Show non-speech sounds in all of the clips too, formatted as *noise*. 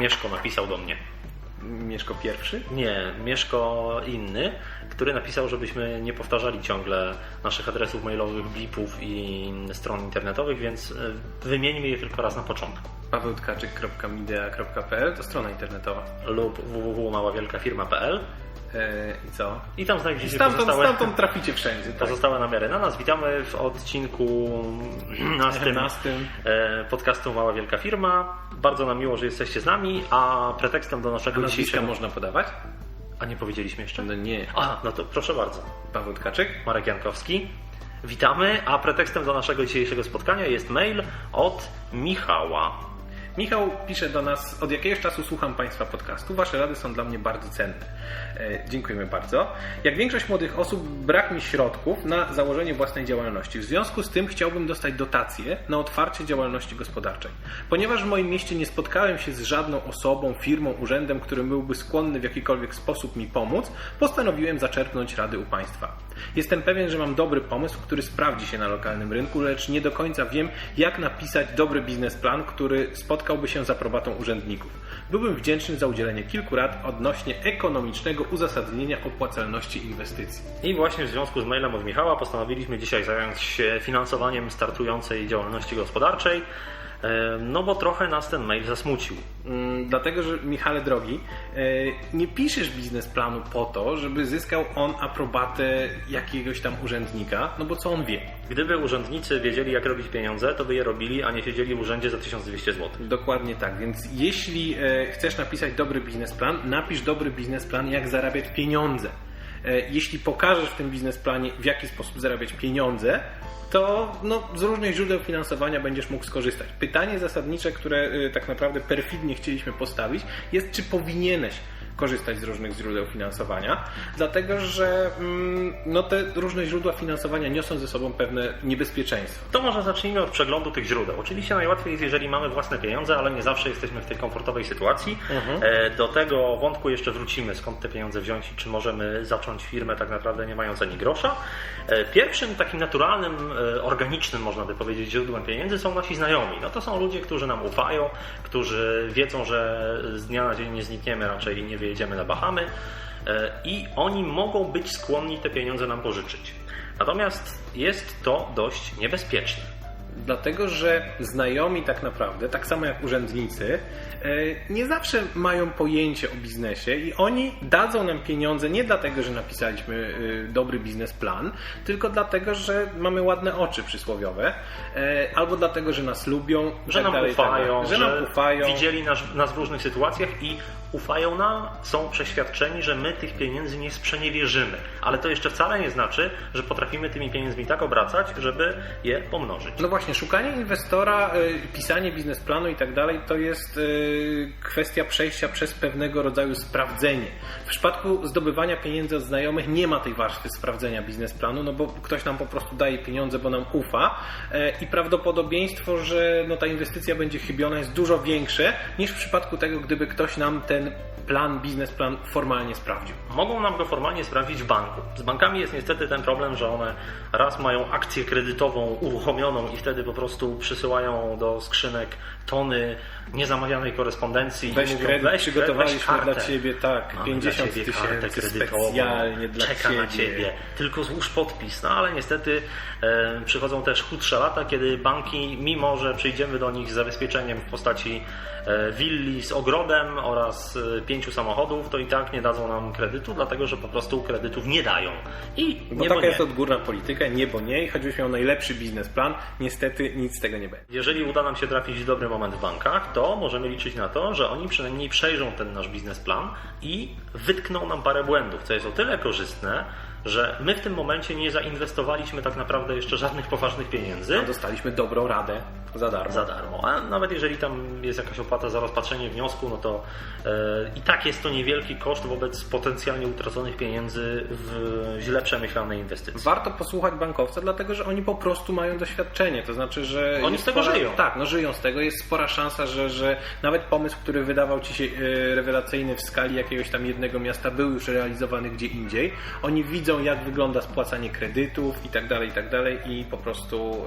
Mieszko napisał do mnie. Mieszko pierwszy? Nie, Mieszko inny, który napisał, żebyśmy nie powtarzali ciągle naszych adresów mailowych, blipów i stron internetowych, więc e, wymieńmy je tylko raz na początku. pawełtkaczyk.midea.pl to strona internetowa. Lub www.maławielkafirma.pl I co? i tam znajdziecie Stamtąd, pozostałe, stamtąd traficie wszędzie. Tak. pozostałe namiary na nas. Witamy w odcinku 11 11. e, podcastu Mała Wielka Firma. Bardzo nam miło, że jesteście z nami, a pretekstem do naszego Nazwiska dzisiejszego... można podawać? A nie powiedzieliśmy jeszcze? No nie. A, no to proszę bardzo. Paweł Tkaczyk? Marek Jankowski. Witamy, a pretekstem do naszego dzisiejszego spotkania jest mail od Michała. Michał pisze do nas, od jakiegoś czasu słucham Państwa podcastu. Wasze rady są dla mnie bardzo cenne. E, dziękujemy bardzo. Jak większość młodych osób, brak mi środków na założenie własnej działalności. W związku z tym chciałbym dostać dotacje na otwarcie działalności gospodarczej. Ponieważ w moim mieście nie spotkałem się z żadną osobą, firmą, urzędem, który byłby skłonny w jakikolwiek sposób mi pomóc, postanowiłem zaczerpnąć rady u Państwa. Jestem pewien, że mam dobry pomysł, który sprawdzi się na lokalnym rynku, lecz nie do końca wiem, jak napisać dobry biznesplan, który spotkałby się z aprobatą urzędników. Byłbym wdzięczny za udzielenie kilku rad odnośnie ekonomicznego uzasadnienia opłacalności inwestycji. I właśnie w związku z mailem od Michała postanowiliśmy dzisiaj zająć się finansowaniem startującej działalności gospodarczej, no bo trochę nas ten mail zasmucił. Mm, Dlatego, że Michale drogi, e, nie piszesz biznesplanu po to, żeby zyskał on aprobatę jakiegoś tam urzędnika, no bo co on wie? Gdyby urzędnicy wiedzieli, jak robić pieniądze, to by je robili, a nie siedzieli w urzędzie za 1200 zł. Dokładnie tak, więc jeśli e, chcesz napisać dobry biznesplan, napisz dobry biznesplan, jak zarabiać pieniądze. E, Jeśli pokażesz w tym biznesplanie, w jaki sposób zarabiać pieniądze, to no, z różnych źródeł finansowania będziesz mógł skorzystać. Pytanie zasadnicze, które e, tak naprawdę perfidnie chcieliśmy postawić, jest, czy powinieneś korzystać z różnych źródeł finansowania, dlatego że mm, no, te różne źródła finansowania niosą ze sobą pewne niebezpieczeństwa. To może zacznijmy od przeglądu tych źródeł. Oczywiście najłatwiej jest, jeżeli mamy własne pieniądze, ale nie zawsze jesteśmy w tej komfortowej sytuacji. E, Do tego wątku jeszcze wrócimy, skąd te pieniądze wziąć i czy możemy zacząć firmę tak naprawdę nie mając ani grosza. E, Pierwszym takim naturalnym, e, organicznym, można by powiedzieć, źródłem pieniędzy są nasi znajomi. No to są ludzie, którzy nam ufają, którzy wiedzą, że z dnia na dzień nie znikniemy raczej i nie wyjedziemy na Bahamy e, i oni mogą być skłonni te pieniądze nam pożyczyć. Natomiast jest to dość niebezpieczne. Dlatego, że znajomi tak naprawdę, tak samo jak urzędnicy, e, nie zawsze mają pojęcie o biznesie i oni dadzą nam pieniądze nie dlatego, że napisaliśmy e, dobry biznesplan, tylko dlatego, że mamy ładne oczy przysłowiowe, e, albo dlatego, że nas lubią, Że tak nam dalej, tak ufają, że nam ufają. widzieli nas, nas w różnych sytuacjach i ufają nam, są przeświadczeni, że my tych pieniędzy nie sprzeniewierzymy. Ale to jeszcze wcale nie znaczy, że potrafimy tymi pieniędzmi tak obracać, żeby je pomnożyć. No właśnie, szukanie inwestora, y, pisanie biznesplanu i tak dalej, to jest y, kwestia przejścia przez pewnego rodzaju sprawdzenie. W przypadku zdobywania pieniędzy od znajomych nie ma tej warstwy sprawdzenia biznesplanu, no bo ktoś nam po prostu daje pieniądze, bo nam ufa e, i prawdopodobieństwo, że no, ta inwestycja będzie chybiona jest dużo większe niż w przypadku tego, gdyby ktoś nam ten plan, biznesplan formalnie sprawdził. Mogą nam go formalnie sprawdzić w banku. Z bankami jest niestety ten problem, że one raz mają akcję kredytową uruchomioną i wtedy po prostu przysyłają do skrzynek tony niezamawianej korespondencji. Weź mówią, kredyt, weź, przygotowaliśmy weź kartę. dla Ciebie, tak, Mamy 50 dla ciebie tysięcy kredytową, specjalnie dla czeka na Ciebie. Ciebie, tylko złóż podpis. No ale niestety e, przychodzą też chudsze lata, kiedy banki, mimo że przyjdziemy do nich z zabezpieczeniem w postaci e, willi z ogrodem oraz e, pięciu samochodów, to i tak nie dadzą nam kredytu, dlatego że po prostu kredytów nie dają. I Bo nie, taka bo jest nie. odgórna polityka, nie bo nie. I choćbyś miał najlepszy biznesplan, niestety nic z tego nie będzie. Jeżeli uda nam się trafić w dobry moment w bankach, to możemy liczyć na to, że oni przynajmniej przejrzą ten nasz biznesplan i wytkną nam parę błędów, co jest o tyle korzystne, że my w tym momencie nie zainwestowaliśmy tak naprawdę jeszcze żadnych poważnych pieniędzy A dostaliśmy dobrą radę za darmo. za darmo. A nawet jeżeli tam jest jakaś opłata za rozpatrzenie wniosku, no to e, i tak jest to niewielki koszt wobec potencjalnie utraconych pieniędzy w źle przemyślanej inwestycji. Warto posłuchać bankowca, dlatego że oni po prostu mają doświadczenie. To znaczy, że. Oni z tego spora, żyją. Tak, no żyją z tego. Jest spora szansa, że, że nawet pomysł, który wydawał ci się e, rewelacyjny w skali jakiegoś tam jednego miasta, był już realizowany gdzie indziej. Oni widzą, jak wygląda spłacanie kredytów i tak dalej, i tak dalej, i po prostu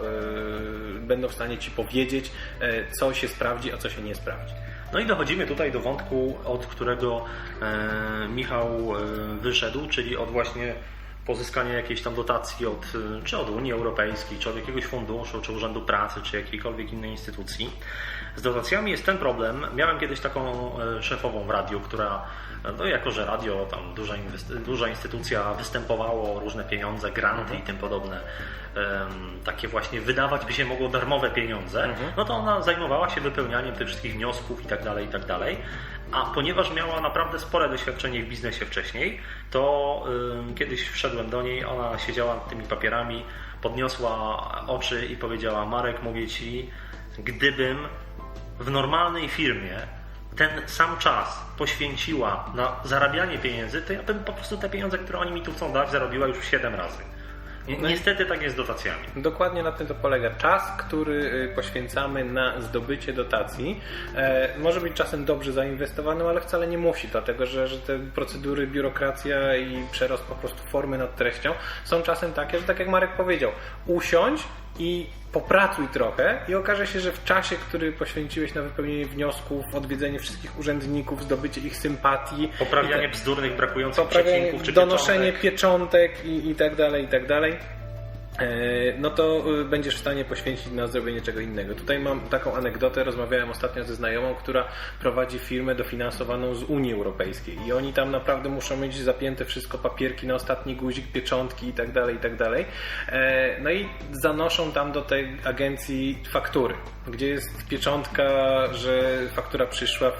e, będą w stanie ci powiedzieć, e, co się sprawdzi, a co się nie sprawdzi. No i dochodzimy tutaj do wątku, od którego e, Michał wyszedł, czyli od właśnie pozyskania jakiejś tam dotacji od, czy od Unii Europejskiej, czy od jakiegoś funduszu, czy Urzędu Pracy, czy jakiejkolwiek innej instytucji. Z dotacjami jest ten problem. Miałem kiedyś taką szefową w radiu, która, no jako że radio, tam duża, duża instytucja, występowało różne pieniądze, granty i tym podobne, takie właśnie wydawać by się mogło darmowe pieniądze, no to ona zajmowała się wypełnianiem tych wszystkich wniosków i tak dalej, i tak dalej. A ponieważ miała naprawdę spore doświadczenie w biznesie wcześniej, to kiedyś wszedłem do niej, ona siedziała nad tymi papierami, podniosła oczy i powiedziała: Marek, mówię ci, gdybym w normalnej firmie ten sam czas poświęciła na zarabianie pieniędzy, to ja bym po prostu te pieniądze, które oni mi tu chcą dać, zarobiła już 7 razy. No Niestety tak jest z dotacjami. Dokładnie na tym to polega. Czas, który y, poświęcamy na zdobycie dotacji, e, może być czasem dobrze zainwestowany, ale wcale nie musi, dlatego że, że te procedury, biurokracja i przerost po prostu formy nad treścią są czasem takie, że tak jak Marek powiedział, usiądź i popracuj trochę i okaże się, że w czasie, który poświęciłeś na wypełnienie wniosków, odwiedzenie wszystkich urzędników, zdobycie ich sympatii, Poprawianie bzdurnych, brakujących przecinków czy donoszenie pieczątek. pieczątek i, i tak dalej, i tak dalej. E, No to y, będziesz w stanie poświęcić na zrobienie czego innego. Tutaj mam taką anegdotę. Rozmawiałem ostatnio ze znajomą, która prowadzi firmę dofinansowaną z Unii Europejskiej i oni tam naprawdę muszą mieć zapięte wszystko, papierki na ostatni guzik, pieczątki i tak dalej, i tak. E, No i zanoszą tam do tej agencji faktury, gdzie jest pieczątka, że faktura przyszła,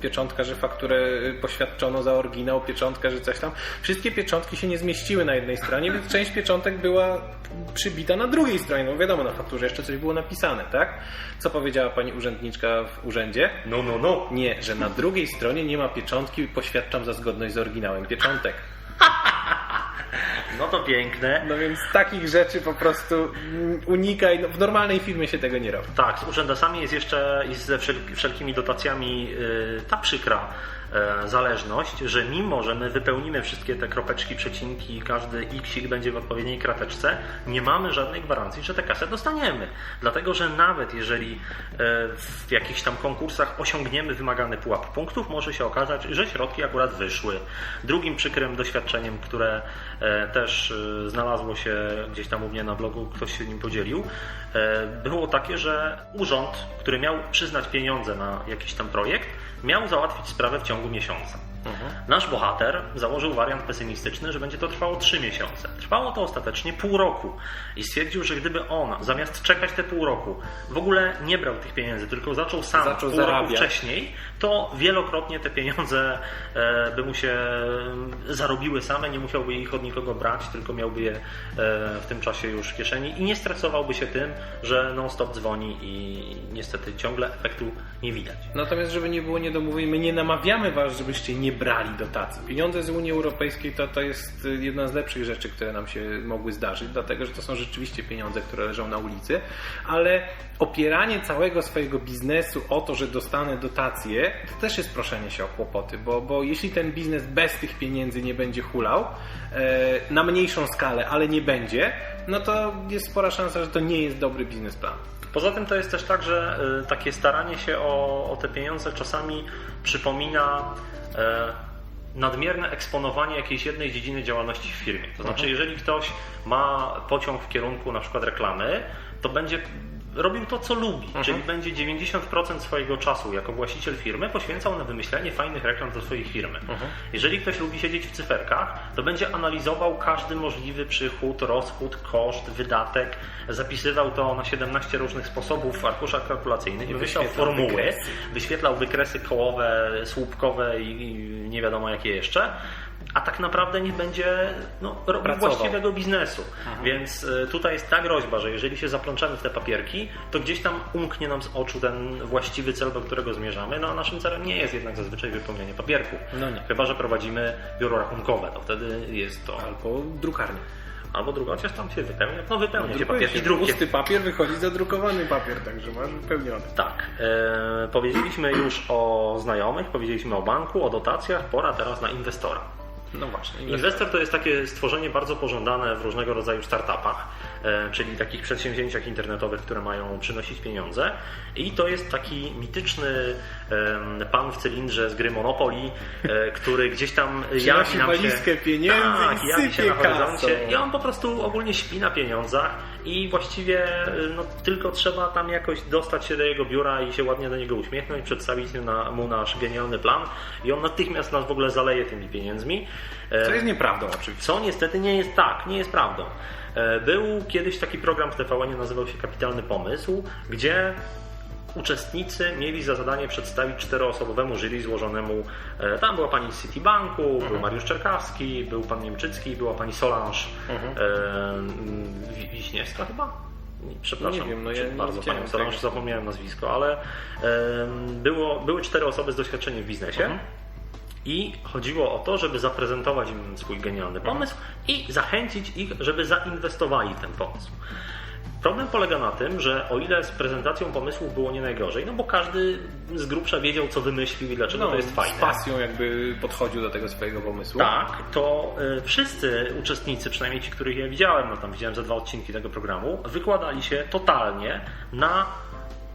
pieczątka, że fakturę poświadczono za oryginał, pieczątka, że coś tam. Wszystkie pieczątki się nie zmieściły na jednej stronie, więc część pieczątek była przybita na drugiej stronie. No wiadomo, na fakturze jeszcze coś było napisane, tak? Co powiedziała pani urzędniczka w urzędzie? No, no, no. Nie, że na drugiej stronie nie ma pieczątki, poświadczam za zgodność z oryginałem pieczątek. *laughs* No to piękne. No więc takich rzeczy po prostu mm, unikaj. No, w normalnej firmie się tego nie robi. Tak, z urzędasami jest jeszcze i ze wszel- wszelkimi dotacjami y, ta przykra zależność, że mimo, że my wypełnimy wszystkie te kropeczki, przecinki, każdy xik będzie w odpowiedniej krateczce, nie mamy żadnej gwarancji, że tę kasę dostaniemy. Dlatego, że nawet jeżeli y, w jakichś tam konkursach osiągniemy wymagany pułap punktów, może się okazać, że środki akurat wyszły. Drugim przykrym doświadczeniem, które e, też e, znalazło się gdzieś tam u mnie na blogu, ktoś się nim podzielił, e, było takie, że urząd, który miał przyznać pieniądze na jakiś tam projekt, miał załatwić sprawę w ciągu ングミュション Nasz bohater założył wariant pesymistyczny, że będzie to trwało 3 miesiące. Trwało to ostatecznie pół roku i stwierdził, że gdyby on zamiast czekać te pół roku w ogóle nie brał tych pieniędzy, tylko zaczął sam Zaczął pół roku zarabiać. wcześniej, to wielokrotnie te pieniądze e, by mu się zarobiły same, nie musiałby ich od nikogo brać, tylko miałby je e, w tym czasie już w kieszeni i nie stresowałby się tym, że non-stop dzwoni i niestety ciągle efektu nie widać. Natomiast, żeby nie było niedomówień, my nie namawiamy Was, żebyście nie brali dotacji. Pieniądze z Unii Europejskiej to, to jest y, jedna z lepszych rzeczy, które nam się mogły zdarzyć, dlatego że to są rzeczywiście pieniądze, które leżą na ulicy, ale opieranie całego swojego biznesu o to, że dostanę dotacje, to też jest proszenie się o kłopoty, bo, bo jeśli ten biznes bez tych pieniędzy nie będzie hulał, e, na mniejszą skalę, ale nie będzie, no to jest spora szansa, że to nie jest dobry biznesplan. Poza tym to jest też tak, że y, takie staranie się o, o te pieniądze czasami przypomina nadmierne eksponowanie jakiejś jednej dziedziny działalności w firmie. To znaczy, jeżeli ktoś ma pociąg w kierunku na przykład reklamy, to będzie robił to, co lubi, czyli będzie 90% swojego czasu jako właściciel firmy poświęcał na wymyślenie fajnych reklam dla swojej firmy. Jeżeli ktoś lubi siedzieć w cyferkach, to będzie analizował każdy możliwy przychód, rozchód, koszt, wydatek, zapisywał to na 17 różnych sposobów w arkuszach kalkulacyjnych, wymyślał Wyświetlał formuły, wykresy. wyświetlał wykresy kołowe, słupkowe i i nie wiadomo jakie jeszcze. A tak naprawdę nie będzie no, robił Pracował. właściwego biznesu. Więc y, tutaj jest ta groźba, że jeżeli się zaplączemy w te papierki, to gdzieś tam umknie nam z oczu ten właściwy cel, do którego zmierzamy. No a naszym celem nie jest jednak zazwyczaj wypełnianie papierków. No nie. Chyba, że prowadzimy biuro rachunkowe, to wtedy jest to. Albo drukarnia. Albo druga, chociaż tam się wypełnia. No wypełnia się Drukuje papierki drugie. Pusty papier wychodzi zadrukowany papier, także masz wypełniony. Tak, e, powiedzieliśmy już o znajomych, powiedzieliśmy o banku, o dotacjach, pora teraz na inwestora. No właśnie. Inwestor to jest takie stworzenie bardzo pożądane w różnego rodzaju startupach, e, czyli takich przedsięwzięciach internetowych, które mają przynosić pieniądze. I to jest taki mityczny pan w cylindrze z gry Monopoly, e, który gdzieś tam *laughs* jawi nam się... pieniędzy tak, i jawi się na horyzoncie. kasą. I on po prostu ogólnie śpi na pieniądzach i właściwie e, no, tylko trzeba tam jakoś dostać się do jego biura i się ładnie do niego uśmiechnąć, przedstawić mu nasz genialny plan i on natychmiast nas w ogóle zaleje tymi pieniędzmi. E, Co jest nieprawdą oczywiście. co niestety nie jest tak, nie jest prawdą. E, Był kiedyś taki program w TVN, nazywał się Kapitalny Pomysł, gdzie uczestnicy mieli za zadanie przedstawić czteroosobowemu jury złożonemu. e, Tam była pani z Citibanku, był Mariusz Czerkawski, był pan Niemczycki, była pani Solange e, Wi- Wiśniewska chyba? Nie, Przepraszam, Nie wiem, no ja nie bardzo widziałem panią Solange, zapomniałem nazwisko, ale em, było, były cztery osoby z doświadczeniem w biznesie. I chodziło o to, żeby zaprezentować im swój genialny pomysł i zachęcić ich, żeby zainwestowali w ten pomysł. Problem polega na tym, że o ile z prezentacją pomysłów było nie najgorzej, no bo każdy z grubsza wiedział, co wymyślił i dlaczego to jest fajne. No, z pasją jakby podchodził do tego swojego pomysłu. Tak, to y, wszyscy uczestnicy, przynajmniej ci, których ja widziałem, no tam widziałem za dwa odcinki tego programu, wykładali się totalnie na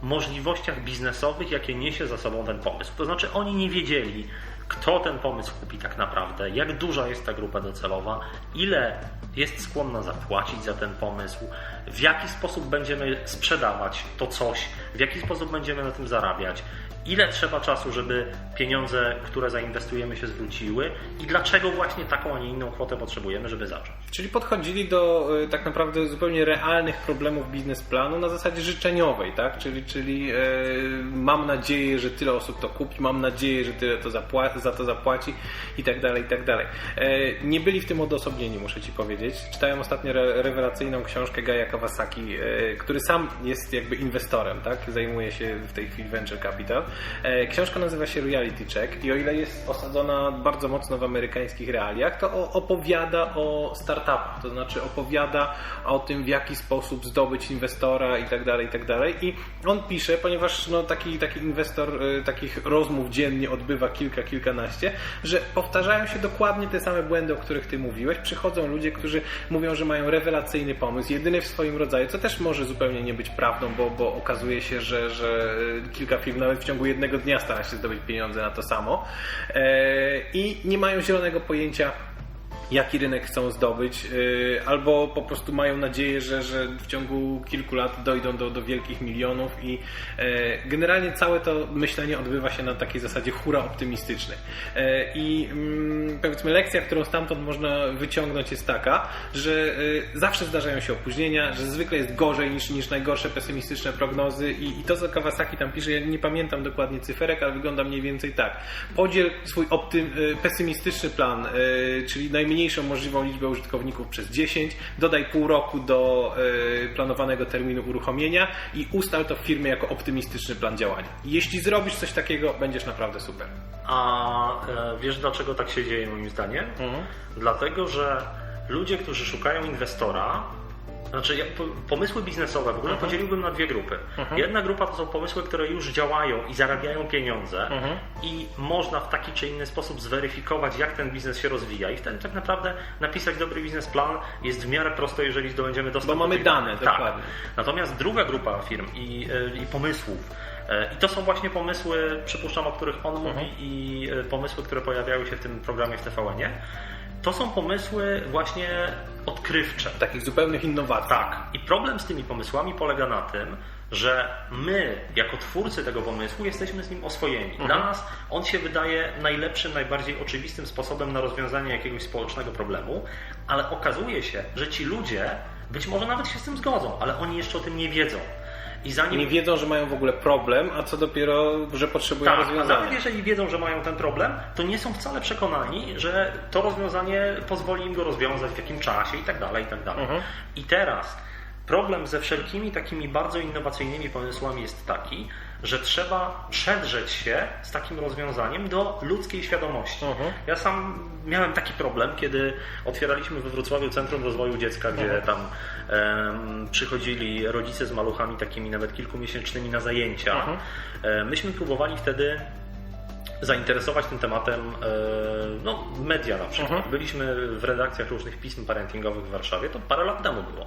możliwościach biznesowych, jakie niesie za sobą ten pomysł. To znaczy oni nie wiedzieli, kto ten pomysł kupi tak naprawdę, jak duża jest ta grupa docelowa, ile jest skłonna zapłacić za ten pomysł, w jaki sposób będziemy sprzedawać to coś, w jaki sposób będziemy na tym zarabiać, ile trzeba czasu, żeby pieniądze, które zainwestujemy, się zwróciły i dlaczego właśnie taką, a nie inną kwotę potrzebujemy, żeby zacząć. Czyli podchodzili do y, tak naprawdę zupełnie realnych problemów biznesplanu na zasadzie życzeniowej, tak? Czyli, czyli e, mam nadzieję, że tyle osób to kupi, mam nadzieję, że tyle to za to zapłaci i tak dalej, i tak dalej. E, nie byli w tym odosobnieni, muszę Ci powiedzieć. Czytałem ostatnio re- rewelacyjną książkę Gaja Kawasaki, e, który sam jest jakby inwestorem, tak? Zajmuje się w tej chwili venture capital. Książka nazywa się Reality Check i o ile jest osadzona bardzo mocno w amerykańskich realiach, to opowiada o startupach, to znaczy opowiada o tym, w jaki sposób zdobyć inwestora i tak dalej, i tak dalej. I on pisze, ponieważ no, taki, taki inwestor y, takich rozmów dziennie odbywa kilka, kilkanaście, że powtarzają się dokładnie te same błędy, o których ty mówiłeś. Przychodzą ludzie, którzy mówią, że mają rewelacyjny pomysł, jedyny w swoim rodzaju, co też może zupełnie nie być prawdą, bo, bo okazuje się, że, że kilka firm nawet w ciągu jednego dnia stara się zdobyć pieniądze na to samo e, i nie mają zielonego pojęcia, jaki rynek chcą zdobyć, yy, albo po prostu mają nadzieję, że, że w ciągu kilku lat dojdą do, do wielkich milionów i yy, generalnie całe to myślenie odbywa się na takiej zasadzie hura optymistycznej. I mm, powiedzmy lekcja, którą stamtąd można wyciągnąć jest taka, że yy, zawsze zdarzają się opóźnienia, że zwykle jest gorzej niż, niż najgorsze pesymistyczne prognozy i, i to co Kawasaki tam pisze, ja nie pamiętam dokładnie cyferek, ale wygląda mniej więcej tak. Podziel swój optym, yy, pesymistyczny plan, czyli najmniejszą możliwą liczbę użytkowników przez 10, dodaj pół roku do yy, planowanego terminu uruchomienia i ustal to w firmie jako optymistyczny plan działania. Jeśli zrobisz coś takiego, będziesz naprawdę super. A e, wiesz dlaczego tak się dzieje moim zdaniem? Dlatego, że ludzie, którzy szukają inwestora, znaczy ja, po- pomysły biznesowe w ogóle podzieliłbym na dwie grupy. Jedna grupa to są pomysły, które już działają i zarabiają pieniądze i można w taki czy inny sposób zweryfikować, jak ten biznes się rozwija i wtedy tak naprawdę napisać dobry biznesplan jest w miarę prosto, jeżeli zdobędziemy dostęp Bo mamy do dane, danych. dokładnie. Tak. Natomiast druga grupa firm i, e, i pomysłów, e, i to są właśnie pomysły, przypuszczam, o których on mówi, i e, pomysły, które pojawiały się w tym programie w TVN-ie, to są pomysły właśnie odkrywcze. Takich zupełnych innowacji. Tak. I problem z tymi pomysłami polega na tym, że my, jako twórcy tego pomysłu, jesteśmy z nim oswojeni. Dla nas on się wydaje najlepszym, najbardziej oczywistym sposobem na rozwiązanie jakiegoś społecznego problemu, ale okazuje się, że ci ludzie być może nawet się z tym zgodzą, ale oni jeszcze o tym nie wiedzą. I zanim Nie wiedzą, że mają w ogóle problem, a co dopiero, że potrzebują tak, a rozwiązania. nawet jeżeli wiedzą, że mają ten problem, to nie są wcale przekonani, że to rozwiązanie pozwoli im go rozwiązać, w jakim czasie i tak dalej, i tak dalej. Mhm. I teraz problem ze wszelkimi takimi bardzo innowacyjnymi pomysłami jest taki, że trzeba przedrzeć się z takim rozwiązaniem do ludzkiej świadomości. Mhm. Ja sam miałem taki problem, kiedy otwieraliśmy we Wrocławiu Centrum Rozwoju Dziecka, gdzie Mhm. tam em, przychodzili rodzice z maluchami takimi nawet kilkumiesięcznymi na zajęcia. E, myśmy próbowali wtedy zainteresować tym tematem e, no, media na przykład. Mhm. Byliśmy w redakcjach różnych pism parentingowych w Warszawie, to parę lat temu było.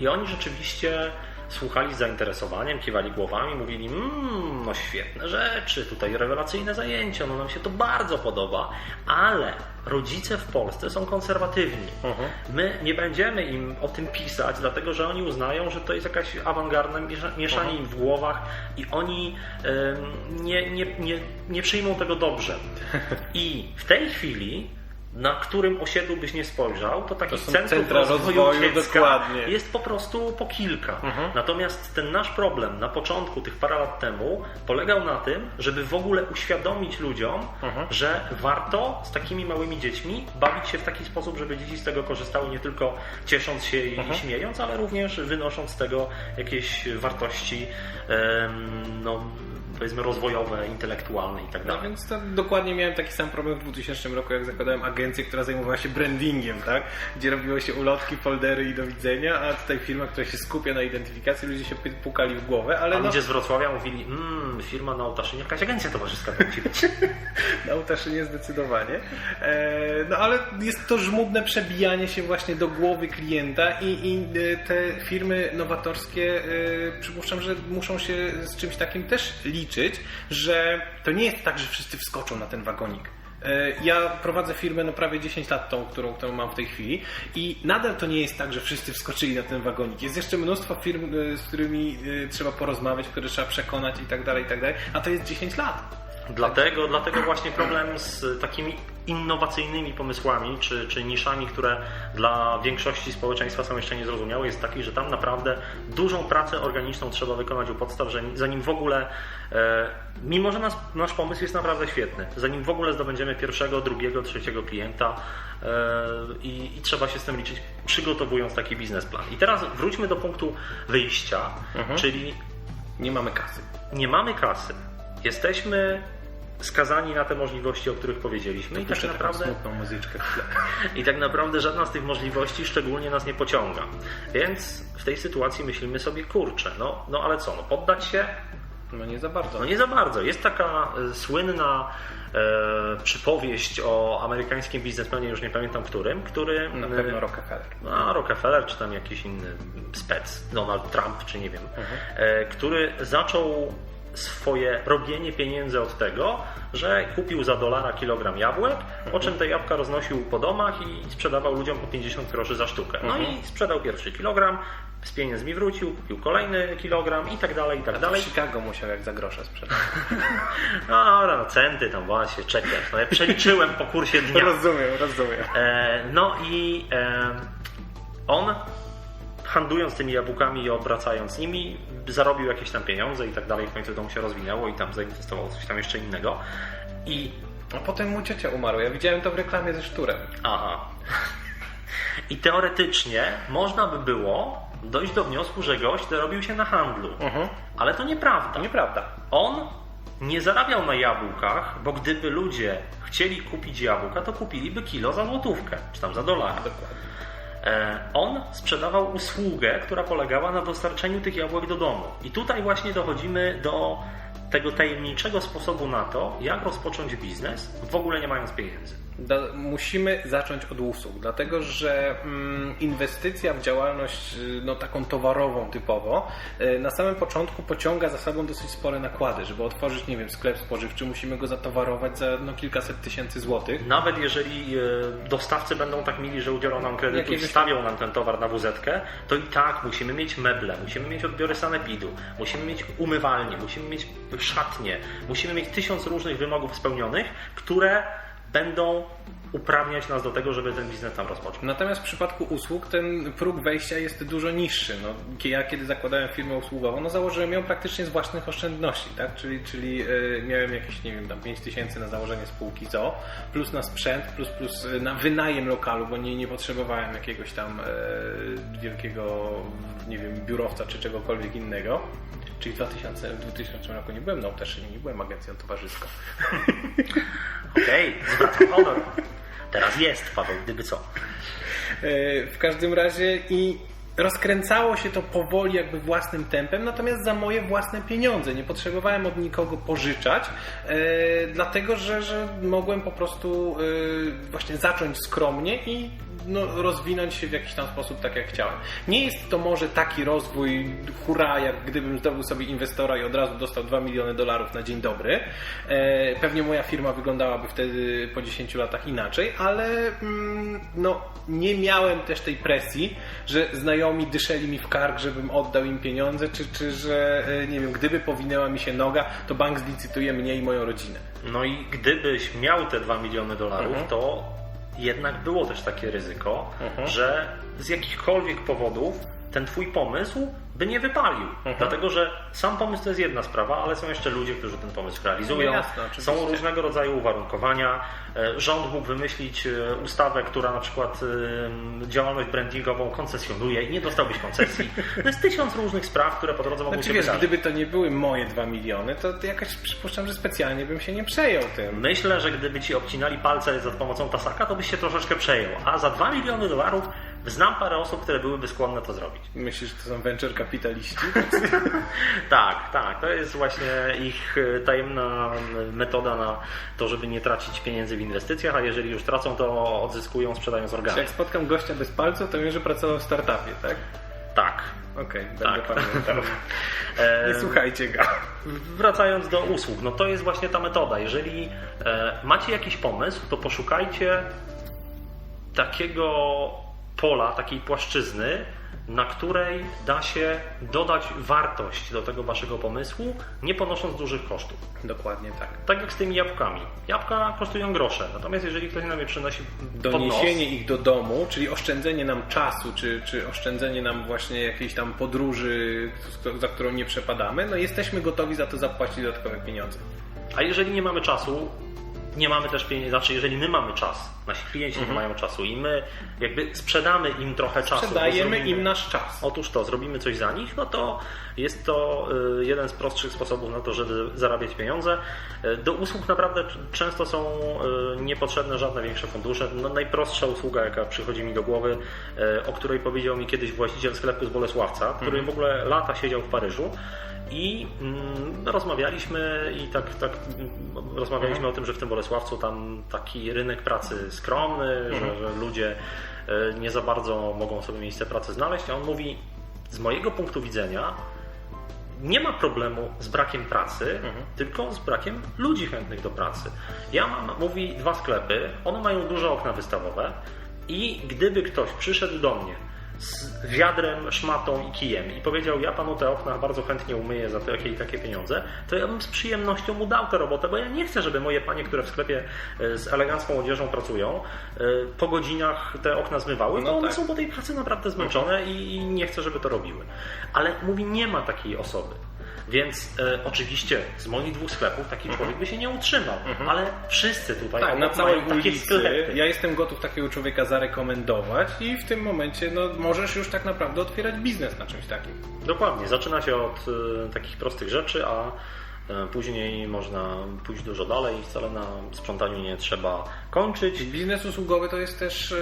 I oni rzeczywiście słuchali z zainteresowaniem, kiwali głowami, mówili, mmm, no świetne rzeczy, tutaj rewelacyjne zajęcia, no nam się to bardzo podoba, ale rodzice w Polsce są konserwatywni. Mhm. My nie będziemy im o tym pisać, dlatego że oni uznają, że to jest jakaś awangarda, miesza- mieszanie im w głowach i oni em, nie, nie, nie, nie przyjmą tego dobrze. *laughs* I w tej chwili na którym osiedlu byś nie spojrzał, to takich centrów centra rozwoju, rozwoju, dziecka dokładnie. jest po prostu po kilka. Mhm. Natomiast ten nasz problem na początku, tych parę lat temu, polegał na tym, żeby w ogóle uświadomić ludziom, Mhm. że warto z takimi małymi dziećmi bawić się w taki sposób, żeby dzieci z tego korzystały nie tylko ciesząc się i Mhm. śmiejąc, ale również wynosząc z tego jakieś wartości em, no, powiedzmy rozwojowe, intelektualne i tak No dalej. więc to dokładnie miałem taki sam problem w 2000 roku, jak zakładałem agencję, która zajmowała się brandingiem, tak? Gdzie robiło się ulotki, foldery i do widzenia, a tutaj firma, która się skupia na identyfikacji, ludzie się pukali w głowę, ale A no, ludzie z Wrocławia mówili, mmm, firma na Ołtaszynie, jakaś agencja towarzyska *laughs* na Utaszynie zdecydowanie. E, no ale jest to żmudne przebijanie się właśnie do głowy klienta i, i e, te firmy nowatorskie e, przypuszczam, że muszą się z czymś takim też liczyć, że to nie jest tak, że wszyscy wskoczą na ten wagonik. E, Ja prowadzę firmę no prawie 10 lat, tą, którą, którą mam w tej chwili i nadal to nie jest tak, że wszyscy wskoczyli na ten wagonik. Jest jeszcze mnóstwo firm, e, z którymi e, trzeba porozmawiać, które trzeba przekonać i tak dalej, i tak dalej, a to jest 10 lat. Dlatego, dlatego właśnie problem z takimi innowacyjnymi pomysłami czy, czy niszami, które dla większości społeczeństwa są jeszcze niezrozumiałe, jest taki, że tam naprawdę dużą pracę organiczną trzeba wykonać u podstaw, że zanim w ogóle, e, mimo że nas, nasz pomysł jest naprawdę świetny, zanim w ogóle zdobędziemy pierwszego, drugiego, trzeciego klienta e, i, i trzeba się z tym liczyć, przygotowując taki biznesplan. I teraz wróćmy do punktu wyjścia, Mhm. czyli Nie mamy kasy. nie mamy kasy. Jesteśmy skazani na te możliwości, o których powiedzieliśmy i tak, naprawdę, muzyczkę. *laughs* i tak naprawdę żadna z tych możliwości szczególnie nas nie pociąga. Więc w tej sytuacji myślimy sobie, kurczę, no, no ale co, no poddać się? No nie za bardzo. No nie za bardzo. Jest taka e, słynna e, przypowieść o amerykańskim biznesmenie, już nie pamiętam którym, który... Na e, pewno Rockefeller. no, Rockefeller, czy tam jakiś inny spec, Donald Trump, czy nie wiem, e, który zaczął swoje robienie pieniędzy od tego, że kupił za dolara kilogram jabłek, po czym te jabłka roznosił po domach i sprzedawał ludziom po 50 groszy za sztukę. No i sprzedał pierwszy kilogram, z pieniędzmi wrócił, kupił kolejny kilogram i tak dalej, i tak W dalej. Chicago musiał jak za grosze sprzedać. *laughs* No, no centy tam właśnie, czepiać. No ja przeliczyłem po kursie dnia. *laughs* rozumiem, rozumiem. E, no i e, on handlując tymi jabłkami i obracając nimi, zarobił jakieś tam pieniądze i tak dalej. W końcu to mu się rozwinęło i tam zainwestował coś tam jeszcze innego. I A potem mu ciocia umarła. Ja widziałem to w reklamie ze szturem. aha. I teoretycznie można by było dojść do wniosku, że gość dorobił się na handlu. Ale to nieprawda. Nieprawda. On nie zarabiał na jabłkach, bo gdyby ludzie chcieli kupić jabłka, to kupiliby kilo za złotówkę, czy tam za dolara. Dokładnie. E, On sprzedawał usługę, która polegała na dostarczeniu tych jabłek do domu. I tutaj właśnie dochodzimy do tego tajemniczego sposobu na to, jak rozpocząć biznes, w ogóle nie mając pieniędzy. Da, musimy zacząć od usług, dlatego że mm, inwestycja w działalność y, no, taką towarową typowo y, na samym początku pociąga za sobą dosyć spore nakłady. Żeby otworzyć, nie wiem, sklep spożywczy, musimy go zatowarować za no, kilkaset tysięcy złotych. Nawet jeżeli e, dostawcy będą tak mili, że udzielą nam kredytu i Jakiegoś- wstawią nam ten towar na wz to i tak musimy mieć meble, musimy mieć odbiory sanepidu, musimy mieć umywalnie, musimy mieć szatnie, musimy mieć tysiąc różnych wymogów spełnionych, które będą uprawniać nas do tego, żeby ten biznes tam rozpocząć. Natomiast w przypadku usług ten próg wejścia jest dużo niższy. No, ja kiedy zakładałem firmę usługową, no założyłem ją praktycznie z własnych oszczędności, tak? Czyli, czyli e, miałem jakieś, nie wiem, tam 5 tysięcy na założenie spółki ZO, plus na sprzęt, plus, plus na wynajem lokalu, bo nie, nie potrzebowałem jakiegoś tam e, wielkiego, nie wiem, biurowca czy czegokolwiek innego. Czyli w 2000, w 2000 roku nie byłem na Ołtaszynie, nie byłem agencją towarzyską. *laughs* Okej, zwracam honor. Teraz jest, Paweł, gdyby co. E, W każdym razie i rozkręcało się to powoli, jakby własnym tempem, natomiast za moje własne pieniądze. Nie potrzebowałem od nikogo pożyczać, e, dlatego że, że mogłem po prostu e, właśnie zacząć skromnie i no, rozwinąć się w jakiś tam sposób tak jak chciałem. Nie jest to może taki rozwój hura, jak gdybym zdobył sobie inwestora i od razu dostał 2 miliony dolarów na dzień dobry. E, pewnie moja firma wyglądałaby wtedy po 10 latach inaczej, ale mm, no, nie miałem też tej presji, że znajomi dyszeli mi w kark, żebym oddał im pieniądze, czy, czy że e, nie wiem, gdyby powinęła mi się noga, to bank zlicytuje mnie i moją rodzinę. No i gdybyś miał te 2 miliony dolarów, Mhm. to jednak było też takie ryzyko, Mhm. że z jakichkolwiek powodów ten twój pomysł by nie wypalił. Mhm. Dlatego, że sam pomysł to jest jedna sprawa, ale są jeszcze ludzie, którzy ten pomysł realizują. No jasne, są różnego rodzaju uwarunkowania. E, Rząd mógł wymyślić e, ustawę, która na przykład e, działalność brandingową koncesjonuje i nie dostałbyś koncesji. *laughs* No jest tysiąc różnych spraw, które po drodze mogą Znaczy się wiesz, wydarzyć. gdyby to nie były moje 2 miliony, to to jakaś przypuszczam, że specjalnie bym się nie przejął tym. Myślę, że gdyby ci obcinali palce za pomocą tasaka, to byś się troszeczkę przejął. A za 2 miliony dolarów znam parę osób, które byłyby skłonne to zrobić. Myślisz, że to są venture kapitaliści? *laughs* Tak, tak. To jest właśnie ich e, tajemna metoda na to, żeby nie tracić pieniędzy w inwestycjach, a jeżeli już tracą, to odzyskują sprzedając organy. jak spotkam gościa bez palców, to wiem, że pracował w startupie, tak? Tak. Okej, będę Tak. pamiętał. E, *laughs* Nie słuchajcie go. Wracając do usług, no to jest właśnie ta metoda. Jeżeli e, macie jakiś pomysł, to poszukajcie takiego pola, takiej płaszczyzny, na której da się dodać wartość do tego waszego pomysłu, nie ponosząc dużych kosztów. Dokładnie tak. Tak jak z tymi jabłkami. Jabłka kosztują grosze, natomiast jeżeli ktoś nam je przynosi pod nos, Doniesienie ich do domu, czyli oszczędzenie nam czasu, czy, czy oszczędzenie nam właśnie jakiejś tam podróży, za którą nie przepadamy, no jesteśmy gotowi za to zapłacić dodatkowe pieniądze. a jeżeli nie mamy czasu, nie mamy też pieniędzy, znaczy jeżeli my mamy czas, nasi klienci nie mają czasu i my jakby sprzedamy im trochę czasu. Sprzedajemy im nasz czas. Otóż to, zrobimy coś za nich, no to jest to y, jeden z prostszych sposobów na to, żeby zarabiać pieniądze. Y, Do usług naprawdę często są y, niepotrzebne żadne większe fundusze. No, najprostsza usługa, jaka przychodzi mi do głowy, o której powiedział mi kiedyś właściciel sklepu z Bolesławca, który w ogóle lata siedział w Paryżu. I mm, rozmawialiśmy i tak, tak mm, rozmawialiśmy o tym, że w tym Bolesławcu tam taki rynek pracy skromny, że, że ludzie e, nie za bardzo mogą sobie miejsce pracy znaleźć, a on mówi, z mojego punktu widzenia nie ma problemu z brakiem pracy, tylko z brakiem ludzi chętnych do pracy. Ja mam, mówi, dwa sklepy, one mają duże okna wystawowe i gdyby ktoś przyszedł do mnie z wiadrem, szmatą i kijem i powiedział, ja panu te okna bardzo chętnie umyję za takie i takie pieniądze, to ja bym z przyjemnością mu dał tę robotę, bo ja nie chcę, żeby moje panie, które w sklepie e, z elegancką odzieżą pracują, e, po godzinach te okna zmywały, No bo one tak. są po tej pracy naprawdę zmęczone i i nie chcę, żeby to robiły. Ale mówi, nie ma takiej osoby. Więc e, oczywiście z moich dwóch sklepów taki człowiek by się nie utrzymał, ale wszyscy tutaj Tak, na całej ulicy. sklepy. Ja jestem gotów takiego człowieka zarekomendować i w tym momencie no, możesz już tak naprawdę otwierać biznes na czymś takim. Dokładnie, zaczyna się od e, takich prostych rzeczy, a e, później można pójść dużo dalej i wcale na sprzątaniu nie trzeba kończyć. Biznes usługowy to jest też e,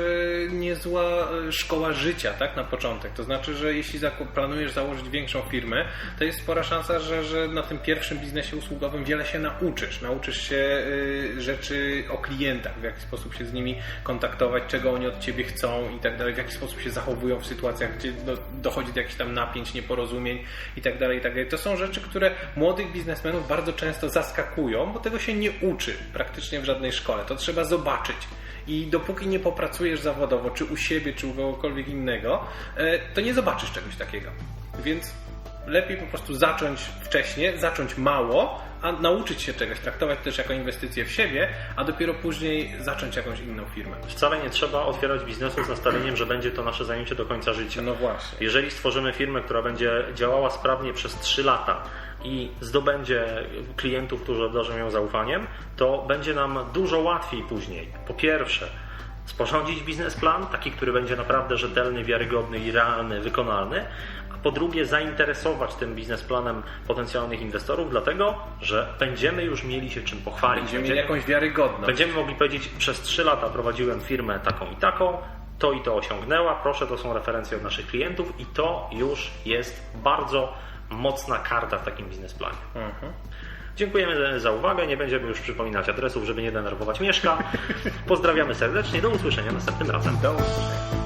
niezła e, szkoła życia, tak, na początek. To znaczy, że jeśli planujesz założyć większą firmę, to jest spora szansa, że, że na tym pierwszym biznesie usługowym wiele się nauczysz. Nauczysz się e, rzeczy o klientach, w jaki sposób się z nimi kontaktować, czego oni od ciebie chcą i tak dalej, w jaki sposób się zachowują w sytuacjach, gdzie no, dochodzi do jakichś tam napięć, nieporozumień i tak dalej, i tak dalej. To są rzeczy, które młodych biznesmenów bardzo często zaskakują, bo tego się nie uczy praktycznie w żadnej szkole. To trzeba zobaczyć. I dopóki nie popracujesz zawodowo, czy u siebie, czy u kogokolwiek innego, e, to nie zobaczysz czegoś takiego. Więc lepiej po prostu zacząć wcześniej, zacząć mało, a nauczyć się czegoś, traktować też jako inwestycję w siebie, a dopiero później zacząć jakąś inną firmę. Wcale nie trzeba otwierać biznesu z nastawieniem, że będzie to nasze zajęcie do końca życia. No właśnie. Jeżeli stworzymy firmę, która będzie działała sprawnie przez 3 lata i zdobędzie klientów, którzy obdarzą ją zaufaniem, to będzie nam dużo łatwiej później. Po pierwsze, sporządzić biznesplan, taki, który będzie naprawdę rzetelny, wiarygodny i realny, wykonalny, a po drugie zainteresować tym biznesplanem potencjalnych inwestorów, dlatego, że będziemy już mieli się czym pochwalić. Będziemy mieli jakąś wiarygodność. Będziemy mogli powiedzieć, przez 3 lata prowadziłem firmę taką i taką, to i to osiągnęła, proszę, to są referencje od naszych klientów i to już jest bardzo mocna karta w takim biznesplanie. Dziękujemy za uwagę. Nie będziemy już przypominać adresów, żeby nie denerwować Mieszka. Pozdrawiamy serdecznie. Do usłyszenia następnym razem. Do usłyszenia.